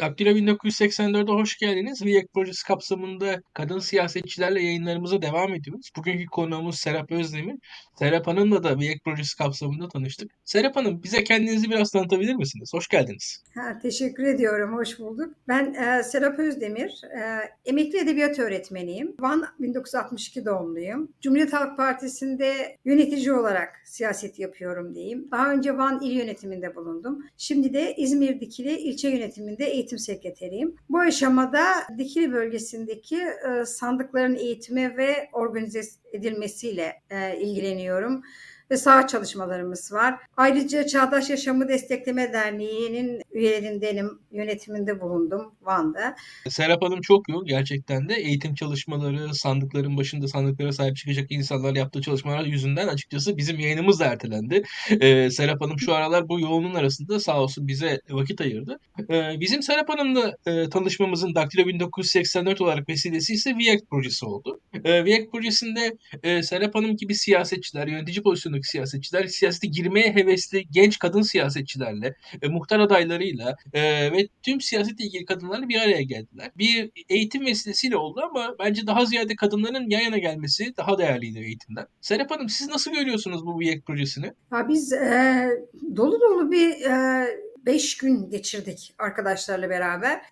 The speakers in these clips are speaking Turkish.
Daktilo 1984'e hoş geldiniz. VİEK projesi kapsamında kadın siyasetçilerle yayınlarımıza devam ediyoruz. Bugünkü konuğumuz Serap Özdemir. Serap Hanım'la da VİEK projesi kapsamında tanıştık. Serap Hanım bize kendinizi biraz tanıtabilir misiniz? Hoş geldiniz. Ha, teşekkür ediyorum, hoş bulduk. Ben e, Serap Özdemir, e, emekli edebiyat öğretmeniyim. Van 1962 doğumluyum. Cumhuriyet Halk Partisi'nde yönetici olarak siyaset yapıyorum diyeyim. Daha önce Van İl Yönetiminde bulundum. Şimdi de İzmir Dikili İlçe Yönetiminde eğitim sekreteriyim. Bu aşamada Dikili bölgesindeki e, sandıkların eğitimi ve organize edilmesiyle e, ilgileniyorum ve saha çalışmalarımız var. Ayrıca Çağdaş Yaşamı Destekleme Derneği'nin üyelerindenim, yönetiminde bulundum Van'da. Serap Hanım çok yoğun gerçekten de eğitim çalışmaları, sandıkların başında sandıklara sahip çıkacak insanlar yaptığı çalışmalar yüzünden açıkçası bizim yayınımız da ertelendi. Ee, Serap Hanım şu aralar bu yoğunluğun arasında sağ olsun bize vakit ayırdı. Ee, bizim Serap Hanım'la e, tanışmamızın Daktilo 1984 olarak vesilesi ise VİEK projesi oldu. Ee, VİEK projesinde e, Serap Hanım gibi siyasetçiler, yönetici pozisyondaki siyasetçiler, siyasete girmeye hevesli genç kadın siyasetçilerle, e, muhtar adaylarıyla e, ve tüm siyasetle ilgili kadınlarla bir araya geldiler. Bir eğitim vesilesiyle oldu ama bence daha ziyade kadınların yan yana gelmesi daha değerliydi eğitimden. Serap Hanım siz nasıl görüyorsunuz bu VİEK projesini? Ha, biz e, dolu dolu bir e, beş gün geçirdik arkadaşlarla beraber.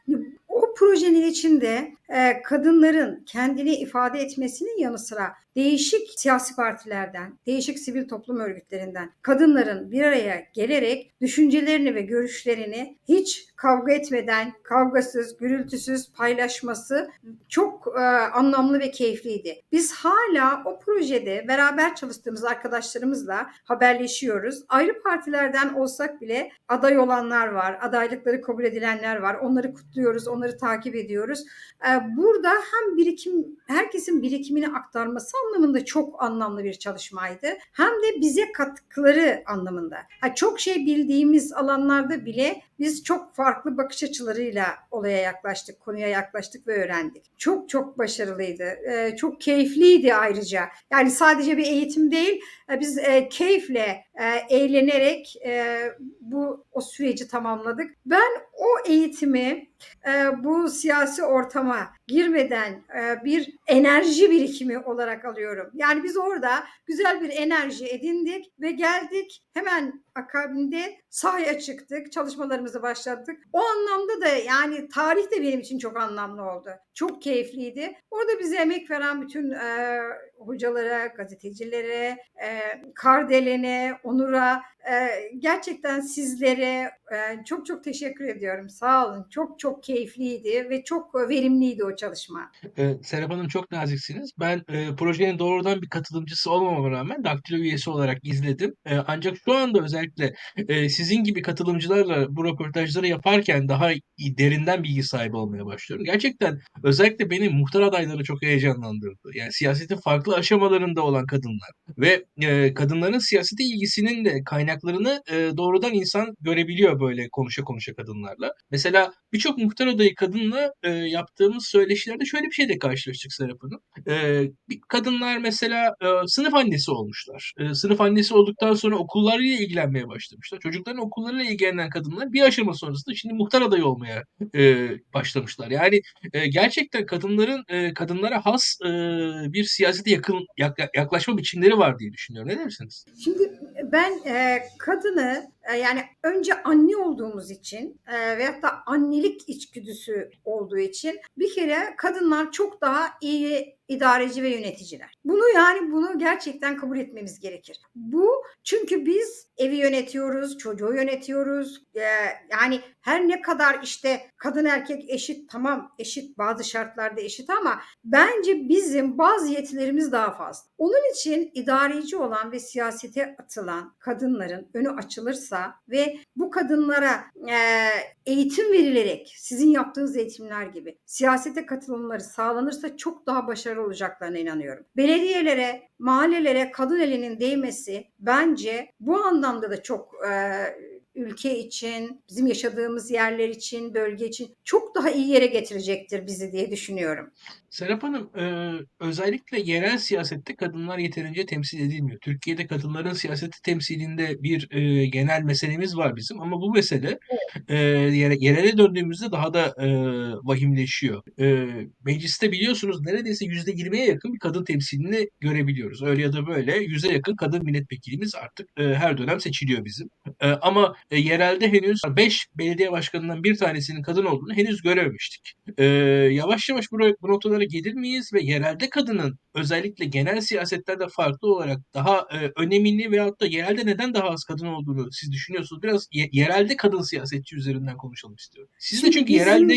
O projenin içinde e, kadınların kendini ifade etmesinin yanı sıra değişik siyasi partilerden, değişik sivil toplum örgütlerinden kadınların bir araya gelerek düşüncelerini ve görüşlerini hiç kavga etmeden, kavgasız, gürültüsüz paylaşması çok e, anlamlı ve keyifliydi. Biz hala o projede beraber çalıştığımız arkadaşlarımızla haberleşiyoruz. Ayrı partilerden olsak bile aday olanlar var, adaylıkları kabul edilenler var. Onları kutluyoruz, onları takip ediyoruz. E, burada hem birikim, herkesin birikimini aktarması anlamında çok anlamlı bir çalışmaydı. Hem de bize katkıları anlamında. Çok şey bildiğimiz alanlarda bile biz çok farklı bakış açılarıyla olaya yaklaştık, konuya yaklaştık ve öğrendik. Çok çok başarılıydı. Ee, çok keyifliydi ayrıca. Yani sadece bir eğitim değil, biz e, keyifle, e, eğlenerek e, bu o süreci tamamladık. Ben o eğitimi e, bu siyasi ortama girmeden e, bir enerji birikimi olarak alıyorum. Yani biz orada güzel bir enerji edindik ve geldik hemen akabinde sahaya çıktık, çalışmalarımızı başlattık. O anlamda da yani tarih de benim için çok anlamlı oldu. Çok keyifliydi. Orada bize emek veren bütün e, hocalara, gazetecilere, e, Kardelen'e, Onur'a, gerçekten sizlere e, çok çok teşekkür ediyorum. Sağ olun. Çok çok keyifliydi ve çok verimliydi o çalışma. Ee, Serap Hanım çok naziksiniz. Ben e, projenin doğrudan bir katılımcısı olmama rağmen Daktilo üyesi olarak izledim. E, ancak şu anda özellikle e, sizin gibi katılımcılarla bu röportajları yaparken daha derinden bilgi sahibi olmaya başlıyorum. Gerçekten özellikle beni muhtar adayları çok heyecanlandırdı. Yani siyasetin farklı aşamalarında olan kadınlar ve kadınların siyasete ilgisinin de kaynaklarını e, doğrudan insan görebiliyor böyle konuşa konuşa kadınlarla. Mesela birçok muhtar adayı kadınla e, yaptığımız söyleşilerde şöyle bir şeyle karşılaştık Serap Hanım. E, kadınlar mesela e, sınıf annesi olmuşlar. E, sınıf annesi olduktan sonra okullarıyla ilgilenmeye başlamışlar. Çocukların okullarıyla ilgilenen kadınlar bir aşama sonrasında şimdi muhtar adayı olmaya e, başlamışlar. Yani e, gerçekten kadınların e, kadınlara has e, bir siyasete yakın yak- yaklaşma biçimleri var diye düşünüyorum. Ne dersiniz? Şimdi ben e, kadını yani önce anne olduğumuz için e, veyahut da annelik içgüdüsü olduğu için bir kere kadınlar çok daha iyi idareci ve yöneticiler. Bunu yani bunu gerçekten kabul etmemiz gerekir. Bu çünkü biz evi yönetiyoruz, çocuğu yönetiyoruz. Ee, yani her ne kadar işte kadın erkek eşit tamam eşit bazı şartlarda eşit ama bence bizim bazı yetilerimiz daha fazla. Onun için idareci olan ve siyasete atılan kadınların önü açılırsa ve bu kadınlara e, eğitim verilerek sizin yaptığınız eğitimler gibi siyasete katılımları sağlanırsa çok daha başarılı olacaklarına inanıyorum. Belediyelere, mahallelere kadın elinin değmesi bence bu anlamda da çok e, ülke için, bizim yaşadığımız yerler için, bölge için çok daha iyi yere getirecektir bizi diye düşünüyorum. Serap Hanım, eee, özellikle yerel siyasette kadınlar yeterince temsil edilmiyor. Türkiye'de kadınların siyaseti temsilinde bir eee, genel meselemiz var bizim ama bu mesele Evet. yerele döndüğümüzde daha da eee, vahimleşiyor. Mecliste biliyorsunuz neredeyse yüzde yirmiye yakın bir kadın temsilini görebiliyoruz. Öyle ya da böyle yüze yakın kadın milletvekilimiz artık her dönem seçiliyor bizim. Ama e, yerelde henüz 5 belediye başkanından bir tanesinin kadın olduğunu henüz görememiştik. Eee, yavaş yavaş bu, bu noktalara gelir miyiz ve yerelde kadının özellikle genel siyasetlerde farklı olarak daha e, önemini veyahut da yerelde neden daha az kadın olduğunu siz düşünüyorsunuz? Biraz ye- yerelde kadın siyasetçi üzerinden konuşalım istiyorum. Siz de çünkü bizim yerelde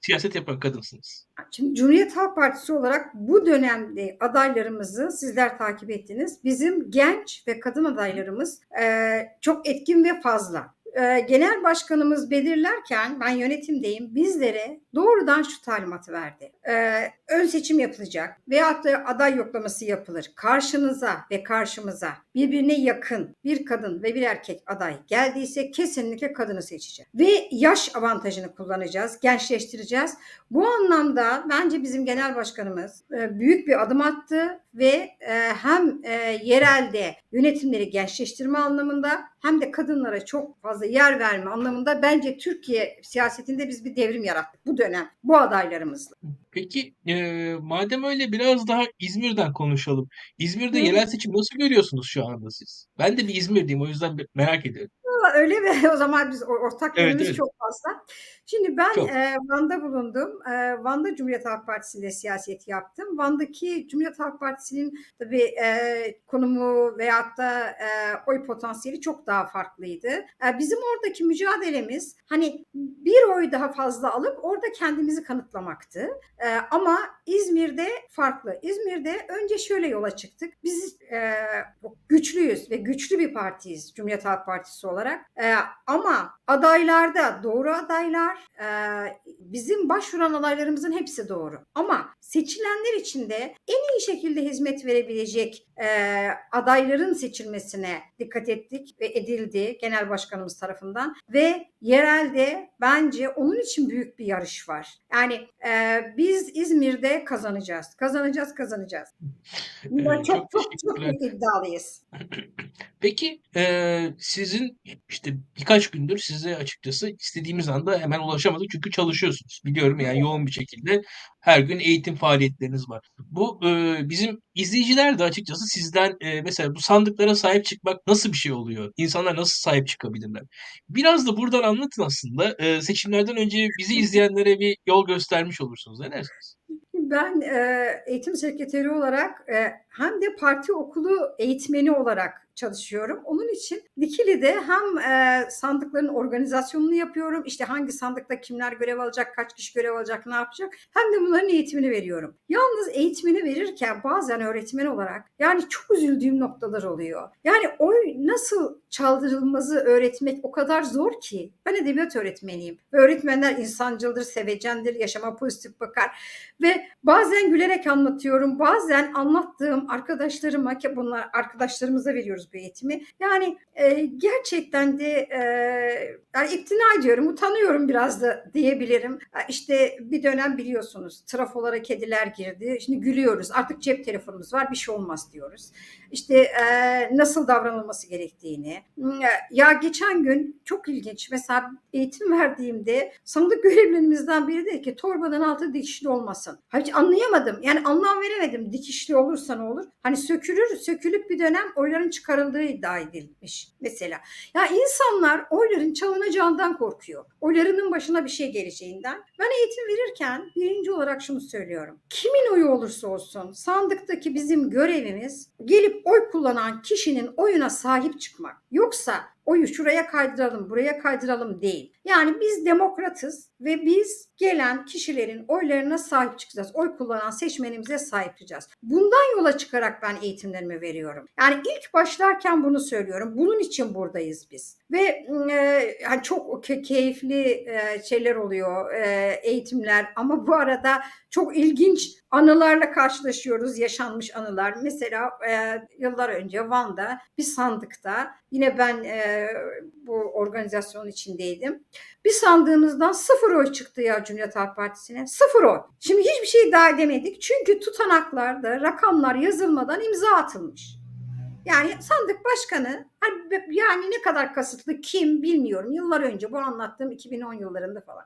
siyaset yapan kadınsınız. Şimdi Cumhuriyet Halk Partisi olarak bu dönemde adaylarımızı sizler takip ettiniz. Bizim genç ve kadın adaylarımız eee, çok etkin ve fazla. Eee, Genel başkanımız belirlerken ben yönetimdeyim bizlere doğrudan şu talimatı verdi. Eee, ön seçim yapılacak veyahut da aday yoklaması yapılır. Karşınıza ve karşımıza birbirine yakın bir kadın ve bir erkek aday geldiyse kesinlikle kadını seçeceğiz. Ve yaş avantajını kullanacağız, gençleştireceğiz. Bu anlamda bence bizim genel başkanımız e, büyük bir adım attı ve e, hem e, yerelde yönetimleri gençleştirme anlamında hem de kadınlara çok fazla yer verme anlamında bence Türkiye siyasetinde biz bir devrim yarattık bu dönem bu adaylarımızla. Peki e, madem öyle biraz daha İzmir'den konuşalım. İzmir'de Hı. yerel seçim nasıl görüyorsunuz şu anda siz? Ben de bir İzmir'deyim o yüzden merak ediyorum. Öyle mi? O zaman biz ortak Evet, evet. çok fazla. Şimdi ben Çok. e, Van'da bulundum. E, Van'da Cumhuriyet Halk Partisi'nde siyaset yaptım. Van'daki Cumhuriyet Halk Partisi'nin tabii e, konumu veyahut da e, oy potansiyeli çok daha farklıydı. E, bizim oradaki mücadelemiz hani bir oy daha fazla alıp orada kendimizi kanıtlamaktı. E, ama İzmir'de farklı. İzmir'de önce şöyle yola çıktık. Biz e, güçlüyüz ve güçlü bir partiyiz Cumhuriyet Halk Partisi olarak. E, ama adaylarda doğru adaylar, e, bizim başvuran adaylarımızın hepsi doğru. Ama seçilenler için de en iyi şekilde hizmet verebilecek e, adayların seçilmesine dikkat ettik ve edildi genel başkanımız tarafından ve yerelde bence onun için büyük bir yarış var. Yani e, biz İzmir'de kazanacağız, kazanacağız, kazanacağız. Bundan Ee, çok çok çok çok iddialıyız. Peki eee, sizin işte birkaç gündür size açıkçası istediğimiz anda hemen ulaşamadık çünkü çalışıyorsunuz. Biliyorum yani yoğun bir şekilde her gün eğitim faaliyetleriniz var. Bu eee, bizim izleyiciler de açıkçası sizden eee, mesela bu sandıklara sahip çıkmak nasıl bir şey oluyor? İnsanlar nasıl sahip çıkabilirler? Biraz da buradan anlatın aslında. Eee, seçimlerden önce bizi izleyenlere bir yol göstermiş olursunuz. Ne dersiniz? Ben e, eğitim sekreteri olarak e, hem de parti okulu eğitmeni olarak çalışıyorum. Onun için Dikili'de hem e, sandıkların organizasyonunu yapıyorum. İşte hangi sandıkta kimler görev alacak, kaç kişi görev alacak, ne yapacak. Hem de bunların eğitimini veriyorum. Yalnız eğitimini verirken bazen öğretmen olarak yani çok üzüldüğüm noktalar oluyor. Yani oy nasıl çaldırılmazı öğretmek o kadar zor ki. Ben edebiyat öğretmeniyim. Öğretmenler insancıldır, sevecendir, yaşama pozitif bakar. Ve bazen gülerek anlatıyorum. Bazen anlattığım arkadaşlarıma ki bunlar arkadaşlarımıza veriyoruz bu eğitimi. Yani e, gerçekten de e, yani iktina ediyorum, utanıyorum biraz da diyebilirim. Ha, İşte bir dönem biliyorsunuz trafolara kediler girdi. Şimdi gülüyoruz. Artık cep telefonumuz var bir şey olmaz diyoruz. İşte e, nasıl davranılması gerektiğini. Ya geçen gün çok ilginç. Mesela eğitim verdiğimde sandık görevlerimizden biri dedi ki torbanın altı dikişli olmasın. Hiç anlayamadım. Yani anlam veremedim. Dikişli olursa ne olur? Hani sökülür, sökülüp bir dönem oyların çıkarıldığı iddia edilmiş mesela. Ya insanlar oyların çalınacağından korkuyor. Oylarının başına bir şey geleceğinden. Ben eğitim verirken birinci olarak şunu söylüyorum. Kimin oyu olursa olsun sandıktaki bizim görevimiz gelip oy kullanan kişinin oyuna sahip çıkmak. Yoksa oyu şuraya kaydıralım, buraya kaydıralım değil. Yani biz demokratız ve biz gelen kişilerin oylarına sahip çıkacağız. Oy kullanan seçmenimize sahip çıkacağız. Bundan yola çıkarak ben eğitimlerimi veriyorum. Yani ilk başlarken bunu söylüyorum. Bunun için buradayız biz. Ve e, yani çok ke- keyifli e, şeyler oluyor, e, eğitimler ama bu arada çok ilginç anılarla karşılaşıyoruz, yaşanmış anılar. Mesela e, yıllar önce Van'da bir sandıkta yine ben e, bu organizasyonun içindeydim. Bir sandığımızdan sıfır oy çıktı ya Cumhuriyet Halk Partisi'ne. Sıfır oy. Şimdi hiçbir şey daha edemedik. Çünkü tutanaklarda rakamlar yazılmadan imza atılmış. Yani sandık başkanı hani yani ne kadar kasıtlı kim bilmiyorum. Yıllar önce bu anlattığım 2010 yıllarında falan.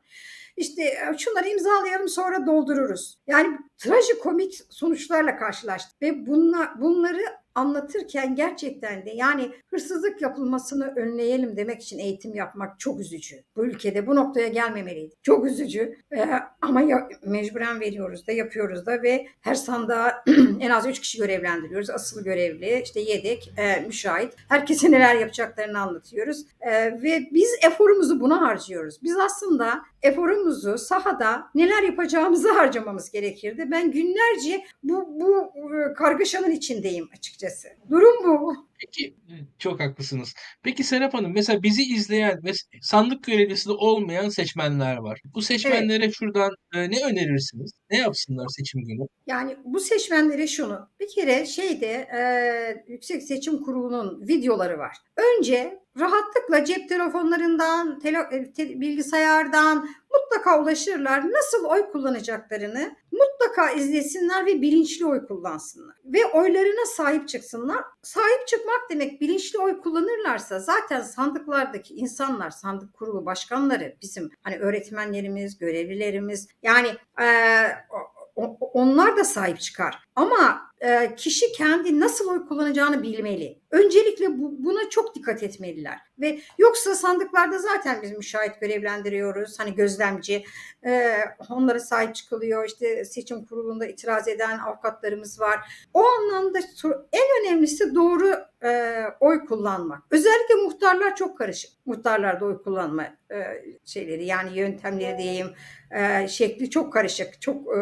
İşte e, şunları imzalayalım sonra doldururuz. Yani trajikomik sonuçlarla karşılaştık ve bunla, bunları anlatırken gerçekten de yani hırsızlık yapılmasını önleyelim demek için eğitim yapmak çok üzücü. Bu ülkede bu noktaya gelmemeliydi. Çok üzücü Ee, ama ya, mecburen veriyoruz da yapıyoruz da ve her sandığa en az 3 kişi görevlendiriyoruz. Asıl görevli, işte yedek, e, müşahit. Herkese neler yapacaklarını anlatıyoruz. E, ve biz eforumuzu buna harcıyoruz. Biz aslında eforumuzu sahada neler yapacağımızı harcamamız gerekirdi. Ben günlerce bu, bu e, kargaşanın içindeyim açıkçası. Durum bu. Peki çok haklısınız. Peki Serap Hanım mesela bizi izleyen ve sandık görevlisi de olmayan seçmenler var. Bu seçmenlere şuradan e, ne önerirsiniz? Ne yapsınlar seçim günü? Yani bu seçmenlere şunu. Bir kere şeyde e, Yüksek Seçim Kurulu'nun videoları var. Önce rahatlıkla cep telefonlarından, tele- e, te- bilgisayardan mutlaka ulaşırlar. Nasıl oy kullanacaklarını mutlaka izlesinler ve bilinçli oy kullansınlar. Ve oylarına sahip çıksınlar. Sahip çıkmak demek bilinçli oy kullanırlarsa zaten sandıklardaki insanlar, sandık kurulu başkanları, bizim hani öğretmenlerimiz, görevlilerimiz yani e, onlar da sahip çıkar. Ama e, kişi kendi nasıl oy kullanacağını bilmeli. Öncelikle bu, buna çok dikkat etmeliler. Ve yoksa sandıklarda zaten biz müşahit görevlendiriyoruz. Hani gözlemci e, onlara sahip çıkılıyor. İşte seçim kurulunda itiraz eden avukatlarımız var. O anlamda en önemlisi doğru e, oy kullanmak. Özellikle muhtarlar çok karışık. Muhtarlarda oy kullanma e, şeyleri yani yöntemleri diyeyim e, şekli çok karışık. Çok e,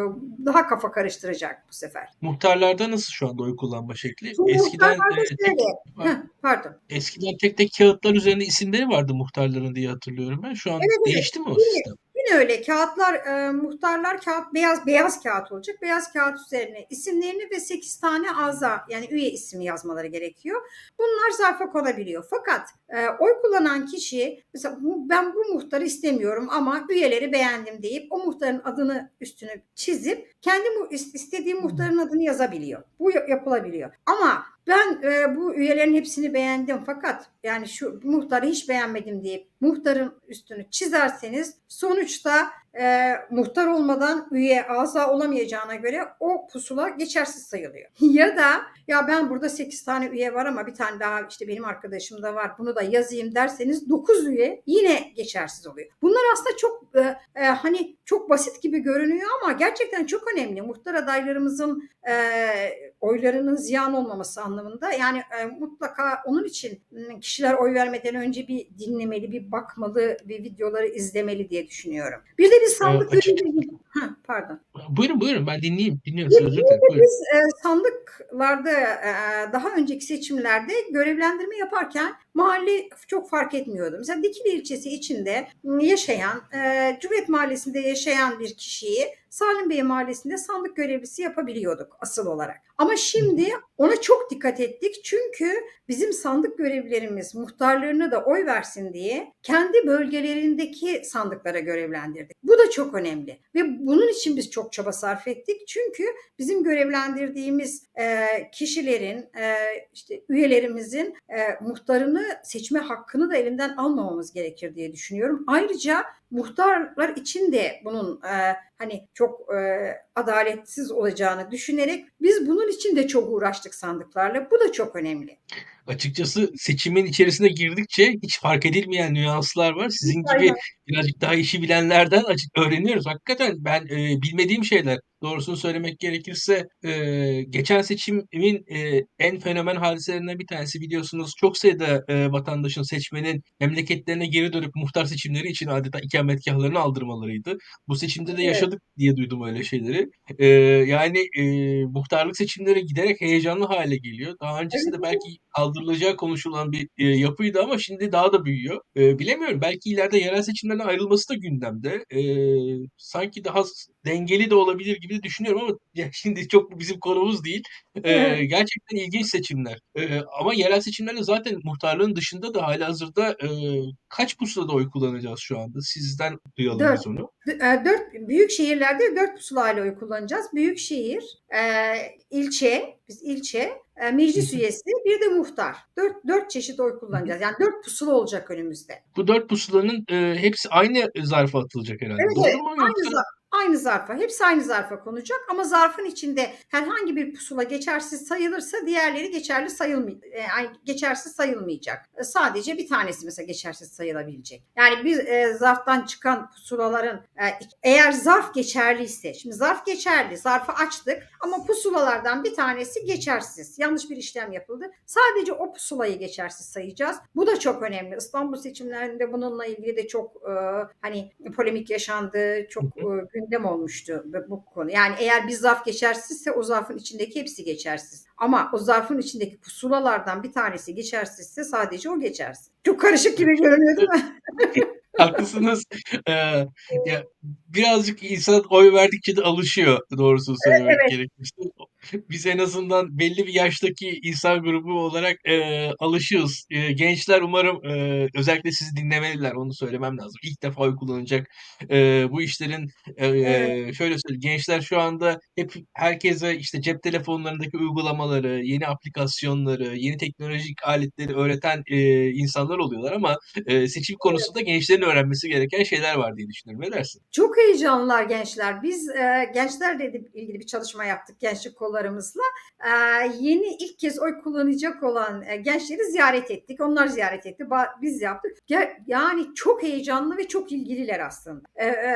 daha kafa karıştıracak bu sefer. Muhtarlarda nasıl şu anda oy kullanma şekli? Şimdi Eskiden e, tek, şöyle, Heh, pardon. eskiden tek tek kağıtlar üzerinde isimleri vardı muhtarların diye hatırlıyorum ben. Şu an Evet, evet. değişti mi o sistem? Yine öyle kağıtlar, e, muhtarlar kağıt beyaz beyaz kağıt olacak. Beyaz kağıt üzerine isimlerini ve 8 tane aza yani üye ismi yazmaları gerekiyor. Bunlar zarfa konabiliyor. Fakat e, oy kullanan kişi mesela bu- ben bu muhtarı istemiyorum ama üyeleri beğendim deyip o muhtarın adını üstünü çizip kendi istediği muhtarın adını yazabiliyor. Bu ya- yapılabiliyor. Ama ben e, bu üyelerin hepsini beğendim. Fakat yani şu muhtarı hiç beğenmedim deyip muhtarın üstünü çizerseniz sonuçta e, muhtar olmadan üye aza olamayacağına göre o pusula geçersiz sayılıyor. ya da ya ben burada 8 tane üye var ama bir tane daha işte benim arkadaşım da var bunu da yazayım derseniz 9 üye yine geçersiz oluyor. Bunlar aslında çok e, e, hani çok basit gibi görünüyor ama gerçekten çok önemli. Muhtar adaylarımızın e, oylarının ziyan olmaması anlamında. Yani e, mutlaka onun için m, kişiler oy vermeden önce bir dinlemeli, bir bakmalı, bir videoları izlemeli diye düşünüyorum. Bir de biz sandık açık- Ha, pardon. Buyurun buyurun ben dinleyeyim. Dinliyorum. Buyurun. Biz e, sandıklarda e, daha önceki seçimlerde görevlendirme yaparken mahalle çok fark etmiyordu. Mesela Dikili ilçesi içinde yaşayan, e, Cumhuriyet Mahallesi'nde yaşayan bir kişiyi Salim Bey Mahallesi'nde sandık görevlisi yapabiliyorduk asıl olarak. Ama şimdi ona çok dikkat ettik çünkü bizim sandık görevlilerimiz muhtarlarına da oy versin diye kendi bölgelerindeki sandıklara görevlendirdik. Bu da çok önemli ve bunun için biz çok çaba sarf ettik. Çünkü bizim görevlendirdiğimiz e, kişilerin e, işte üyelerimizin e, muhtarını seçme hakkını da elinden almamamız gerekir diye düşünüyorum. Ayrıca muhtarlar için de bunun e, hani çok e, adaletsiz olacağını düşünerek biz bunun için de çok uğraştık sandıklarla. Bu da çok önemli. Açıkçası seçimin içerisine girdikçe hiç fark edilmeyen nüanslar var. Sizin gibi Aynen. birazcık daha işi bilenlerden açık öğreniyoruz. Hakikaten ben e, bilmediğim şeyler. Doğrusunu söylemek gerekirse e, geçen seçimin e, en fenomen hadiselerinden bir tanesi biliyorsunuz çok sayıda e, vatandaşın seçmenin memleketlerine geri dönüp muhtar seçimleri için adeta ikametgahlarını aldırmalarıydı. Bu seçimde de Evet. yaşadık diye duydum öyle şeyleri. E, yani e, muhtarlık seçimleri giderek heyecanlı hale geliyor. Daha öncesinde Evet, belki kaldırılacağı konuşulan bir e, yapıydı ama şimdi daha da büyüyor. E, bilemiyorum. Belki ileride yerel seçimlerden ayrılması da gündemde. E, sanki daha dengeli de olabilir gibi de düşünüyorum ama ya şimdi çok bizim konumuz değil. E, Evet. gerçekten ilginç seçimler. E, ama yerel seçimlerde zaten muhtarlığın dışında da halihazırda e, kaç pusulada oy kullanacağız şu anda? Sizden duyalım Dört. biz onu. E, Dört büyük şehirlerde dört pusulayla oy kullanacağız. Büyük şehir, e, ilçe, biz ilçe, e, meclis üyesi, bir de muhtar. Dört, dört çeşit oy kullanacağız. Yani dört pusula olacak önümüzde. Bu dört pusulanın e, hepsi aynı zarfa atılacak herhalde. Evet Doğru mu? Aynı, Yoksa aynı zarfa. Hepsi aynı zarfa konacak ama zarfın içinde herhangi bir pusula geçersiz sayılırsa diğerleri geçerli sayılmayacak. geçersiz sayılmayacak. E, Sadece bir tanesi mesela geçersiz sayılabilecek. Yani bir e, zarftan çıkan pusulaların e, eğer zarf geçerliyse, şimdi zarf geçerli, zarfı açtık ama pusulalardan bir tanesi geçersiz. Yanlış bir işlem yapıldı. Sadece o pusulayı geçersiz sayacağız. Bu da çok önemli. İstanbul seçimlerinde bununla ilgili de çok e, hani polemik yaşandı, çok e, gündem olmuştu bu- konu. Yani eğer bir zarf geçersizse o zarfın içindeki hepsi geçersiz. Ama o zarfın içindeki pusulalardan bir tanesi geçersizse sadece o geçersiz. Çok karışık gibi görünüyor değil mi? haklısınız. E, ya birazcık insan oy verdikçe de alışıyor doğrusunu söylemek Evet, gerekirse. Biz en azından belli bir yaştaki insan grubu olarak e, alışıyoruz. E, gençler umarım e, özellikle sizi dinlemeliler. Onu söylemem lazım. İlk defa oy kullanacak. E, bu işlerin e, e, şöyle söyleyeyim. Gençler şu anda hep herkese işte cep telefonlarındaki uygulamaları, yeni aplikasyonları, yeni teknolojik aletleri öğreten e, insanlar oluyorlar ama e, seçim konusunda gençlerin öğrenmesi gereken şeyler var diye düşünüyorum. Ne dersin? Çok heyecanlılar gençler. Biz e, gençlerle ilgili bir çalışma yaptık gençlik. E, yeni ilk kez oy kullanacak olan e, gençleri ziyaret ettik. Onlar ziyaret etti. Biz yaptık. Yani çok heyecanlı ve çok ilgililer aslında. E, e,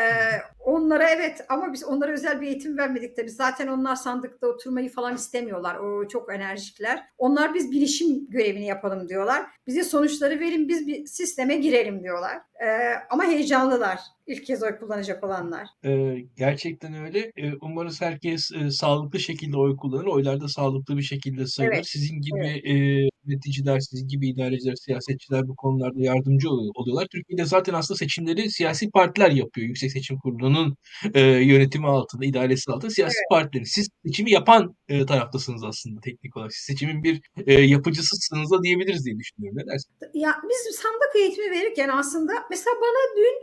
onlara evet ama biz onlara özel bir eğitim vermedik tabii. Zaten onlar sandıkta oturmayı falan istemiyorlar. O çok enerjikler. Onlar biz bilişim görevini yapalım diyorlar. Bize sonuçları verin biz bir sisteme girelim diyorlar. Ama heyecanlılar. İlk kez oy kullanacak olanlar. Ee, gerçekten öyle. Ee, umarız herkes e, sağlıklı şekilde oy kullanır. Oylar da sağlıklı bir şekilde sayılır. Evet, Sizin gibi evet, e, yöneticiler, sizin gibi idareciler, siyasetçiler bu konularda yardımcı ol- oluyorlar. Türkiye'de zaten aslında seçimleri siyasi partiler yapıyor. Yüksek Seçim Kurulu'nun e, yönetimi altında, idaresi altında siyasi evet. partileri. Siz seçimi yapan e, taraftasınız aslında teknik olarak. Siz seçimin bir e, yapıcısısınız da diyebiliriz diye düşünüyorum. Ne dersin? Ya biz sandık eğitimi verirken aslında mesela bana dün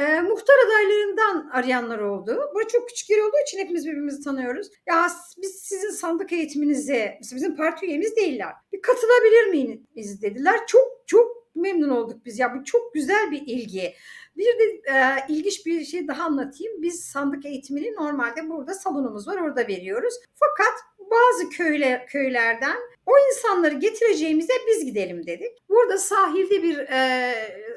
e, muhtar adaylarından arayanlar oldu. Bu çok küçük yer olduğu için hepimiz birbirimizi tanıyoruz. Ya biz sizin sandık eğitiminize, mesela bizim parti üyemiz değiller. Bir katılabilir miyiz dediler. Çok çok memnun olduk biz. Ya bu çok güzel bir ilgi. Bir de e, ilginç bir şey daha anlatayım. Biz sandık eğitimini normalde burada salonumuz var orada veriyoruz. Fakat bazı köyle, köylerden o insanları getireceğimize biz gidelim dedik. Burada sahilde bir e,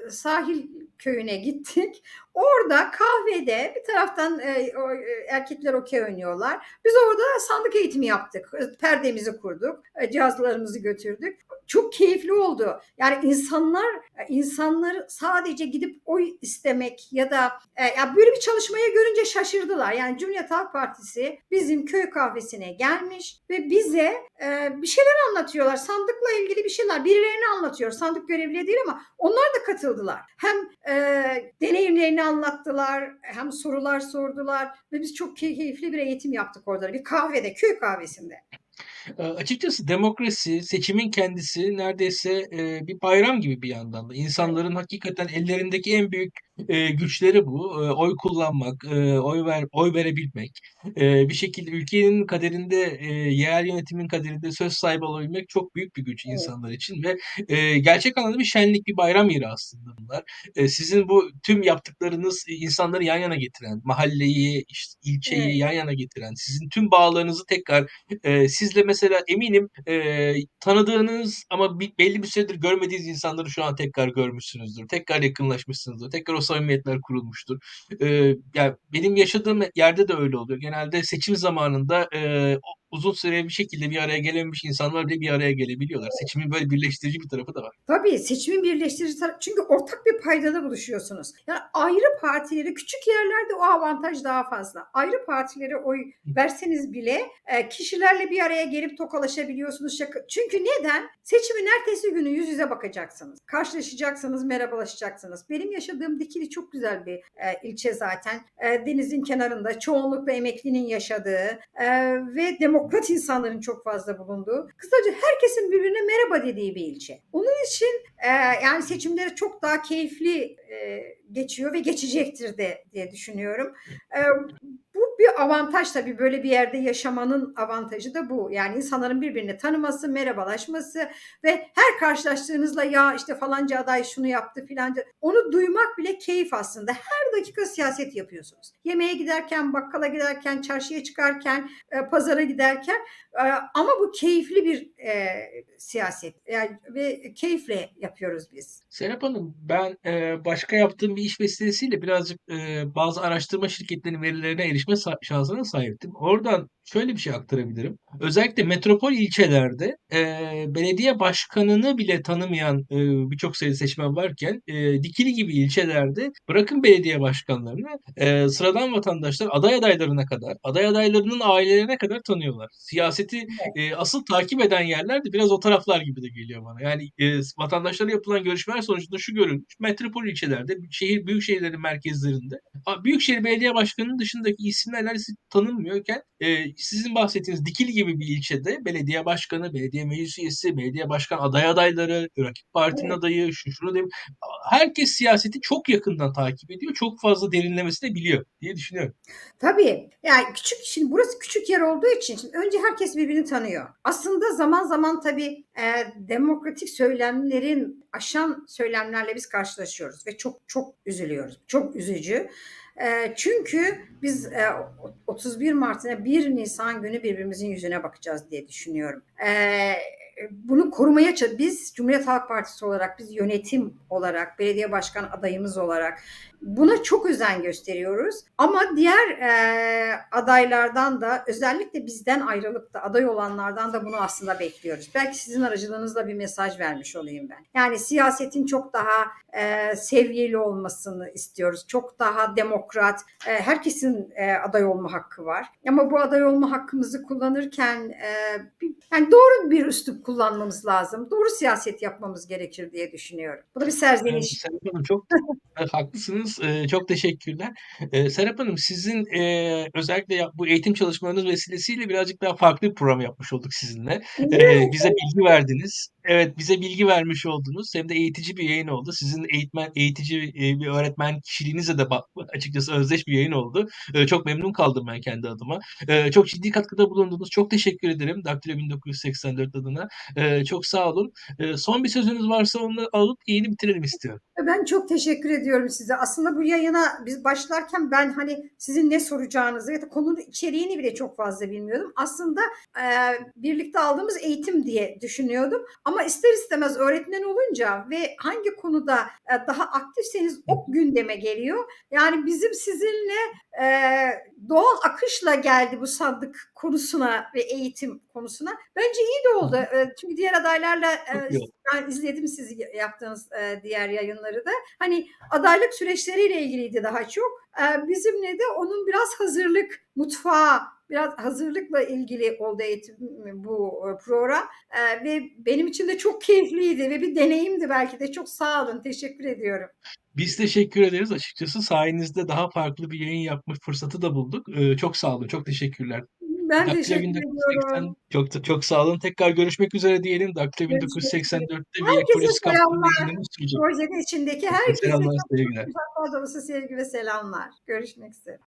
sahil köyüne gittik. Orada kahvede bir taraftan e, o, e, erkekler okey oynuyorlar. Biz orada sandık eğitimi yaptık. Perdemizi kurduk. E, cihazlarımızı götürdük. Çok keyifli oldu. Yani insanlar insanlar sadece gidip oy istemek ya da e, ya böyle bir çalışmayı görünce şaşırdılar. Yani Cumhuriyet Halk Partisi bizim köy kahvesine gelmiş ve bize e, bir şeyler anlatıyorlar. Sandıkla ilgili bir şeyler. Birilerini anlatıyor. Sandık görevli değil ama onlar da katıldılar. Hem e, deneyimlerini anlattılar, hem sorular sordular ve biz çok keyifli bir eğitim yaptık orada. Bir kahvede, köy kahvesinde. E, açıkçası demokrasi, seçimin kendisi neredeyse e, bir bayram gibi bir yandan da. İnsanların hakikaten ellerindeki en büyük e, güçleri bu. E, oy kullanmak, e, oy ver, oy verebilmek. E, bir şekilde ülkenin kaderinde, e, yerel yönetimin kaderinde söz sahibi olabilmek çok büyük bir güç Evet, insanlar için ve e, gerçek anlamda bir şenlik, bir bayram yeri aslında bunlar. E, sizin bu tüm yaptıklarınız insanları yan yana getiren, mahalleyi, işte ilçeyi evet, yan yana getiren, sizin tüm bağlarınızı tekrar sizle mesela eminim tanıdığınız ama belli bir süredir görmediğiniz insanları şu an tekrar görmüşsünüzdür. Tekrar yakınlaşmışsınızdır. Tekrar o samimiyetler kurulmuştur. Eee, yani benim yaşadığım yerde de öyle oluyor. Genelde seçim zamanında o uzun süre bir şekilde bir araya gelememiş insanlar bile bir araya gelebiliyorlar. Seçimin böyle birleştirici bir tarafı da var. Tabii seçimin birleştirici tarafı çünkü ortak bir paydada buluşuyorsunuz. Yani ayrı partileri küçük yerlerde o avantaj daha fazla. Ayrı partilere oy verseniz bile e, kişilerle bir araya gelip tokalaşabiliyorsunuz. Şaka- Çünkü neden? Seçimin ertesi günü yüz yüze bakacaksınız. Karşılaşacaksınız, merhabalaşacaksınız. Benim yaşadığım Dikili çok güzel bir e, ilçe zaten. E, denizin kenarında çoğunlukla emeklinin yaşadığı e, ve demokrat insanların çok fazla bulunduğu. Kısaca herkesin birbirine merhaba dediği bir ilçe. Onun için e, yani seçimleri çok daha keyifli e, geçiyor ve geçecektir de diye düşünüyorum. E, bu bir avantaj tabii böyle bir yerde yaşamanın avantajı da bu. Yani insanların birbirini tanıması, merhabalaşması ve her karşılaştığınızla ya işte falanca aday şunu yaptı filanca onu duymak bile keyif aslında. Her dakika siyaset yapıyorsunuz. Yemeğe giderken, bakkala giderken, çarşıya çıkarken, e, pazara giderken e, ama bu keyifli bir e, siyaset yani, ve keyifle yapıyoruz biz. Serap Hanım, ben e, başka yaptığım bir iş vesilesiyle birazcık e, bazı araştırma şirketlerinin verilerine erişme şansına sahiptim. Oradan şöyle bir şey aktarabilirim. Özellikle metropol ilçelerde e, belediye başkanını bile tanımayan e, birçok sayıda seçmen varken e, Dikili gibi ilçelerde bırakın belediye başkanlarını e, sıradan vatandaşlar aday adaylarına kadar, aday adaylarının ailelerine kadar tanıyorlar. Siyaseti e, asıl takip eden yerler de biraz o taraflar gibi de geliyor bana. Yani e, vatandaşlarla yapılan görüşmeler sonucunda şu görülmüş. Metropol ilçelerde, şehir büyük şehirlerin merkezlerinde Büyükşehir Belediye Başkanı'nın dışındaki isimler neredeyse tanınmıyorken e, sizin bahsettiğiniz Dikili gibi bir ilçede belediye başkanı, belediye meclis üyesi, belediye başkan aday adayları, rakip partinin adayı, şu şunu diyeyim. Herkes siyaseti çok yakından takip ediyor. Çok fazla derinlemesine biliyor diye düşünüyorum. Tabii. Yani küçük şimdi burası küçük yer olduğu için şimdi önce herkes birbirini tanıyor. Aslında zaman zaman tabii e, demokratik söylemlerin aşan söylemlerle biz karşılaşıyoruz ve çok çok üzülüyoruz. Çok üzücü. E, çünkü biz e, 31 Mart'ına 1 Nisan günü birbirimizin yüzüne bakacağız diye düşünüyorum. E, bunu korumaya çalış. Biz Cumhuriyet Halk Partisi olarak, biz yönetim olarak, belediye başkan adayımız olarak buna çok özen gösteriyoruz. Ama diğer e, adaylardan da özellikle bizden ayrılıp da aday olanlardan da bunu aslında bekliyoruz. Belki sizin aracılığınızla bir mesaj vermiş olayım ben. Yani siyasetin çok daha e, seviyeli olmasını istiyoruz. Çok daha demokrat. E, herkesin e, aday olma hakkı var. Ama bu aday olma hakkımızı kullanırken e, yani doğru bir üslup kullanmamız lazım. Doğru siyaset yapmamız gerekir diye düşünüyorum. Bu da bir Evet, serzeniş. Serap Hanım çok haklısınız. E, çok teşekkürler. E, Serap Hanım sizin e, özellikle bu eğitim çalışmalarınız vesilesiyle birazcık daha farklı bir program yapmış olduk sizinle. E, bize bilgi verdiniz. Evet, bize bilgi vermiş oldunuz. Hem de eğitici bir yayın oldu. Sizin eğitmen, eğitici e, bir öğretmen kişiliğinizle de açıkçası özdeş bir yayın oldu. E, çok memnun kaldım ben kendi adıma. E, çok ciddi katkıda bulundunuz. Çok teşekkür ederim Daktilo 1984 adına. E, çok sağ olun. E, son bir sözünüz varsa onu alıp yayını bitirelim istiyorum. Ben çok teşekkür ediyorum size. Aslında bu yayına biz başlarken ben hani sizin ne soracağınızı ya da konunun içeriğini bile çok fazla bilmiyordum. Aslında e, birlikte aldığımız eğitim diye düşünüyordum. Ama ister istemez öğretmen olunca ve hangi konuda e, daha aktifseniz o gündeme geliyor. Yani bizim sizinle e, doğal akışla geldi bu sandık konusuna ve eğitim konusuna. Bence iyi de oldu. E, çünkü diğer adaylarla e. ben izledim sizi yaptığınız e, diğer yayınları da. Hani adaylık süreçleriyle ilgiliydi daha çok. E, bizimle de onun biraz hazırlık mutfağı, biraz hazırlıkla ilgili oldu eğitim bu e, program. E, ve benim için de çok keyifliydi ve bir deneyimdi belki de. Çok sağ olun. Teşekkür ediyorum. Biz teşekkür ederiz. Açıkçası sayenizde daha farklı bir yayın yapma fırsatı da bulduk. Ee, çok sağ olun. Çok teşekkürler. Ben Daktilo teşekkür 1980 ediyorum. çok çok sağ olun. Tekrar görüşmek üzere diyelim. Üzere. 1984'te bir Herkese selamlar. Projenin içindeki herkese Selamlar, çok sevgiler. dolusu sevgi ve selamlar. Görüşmek üzere.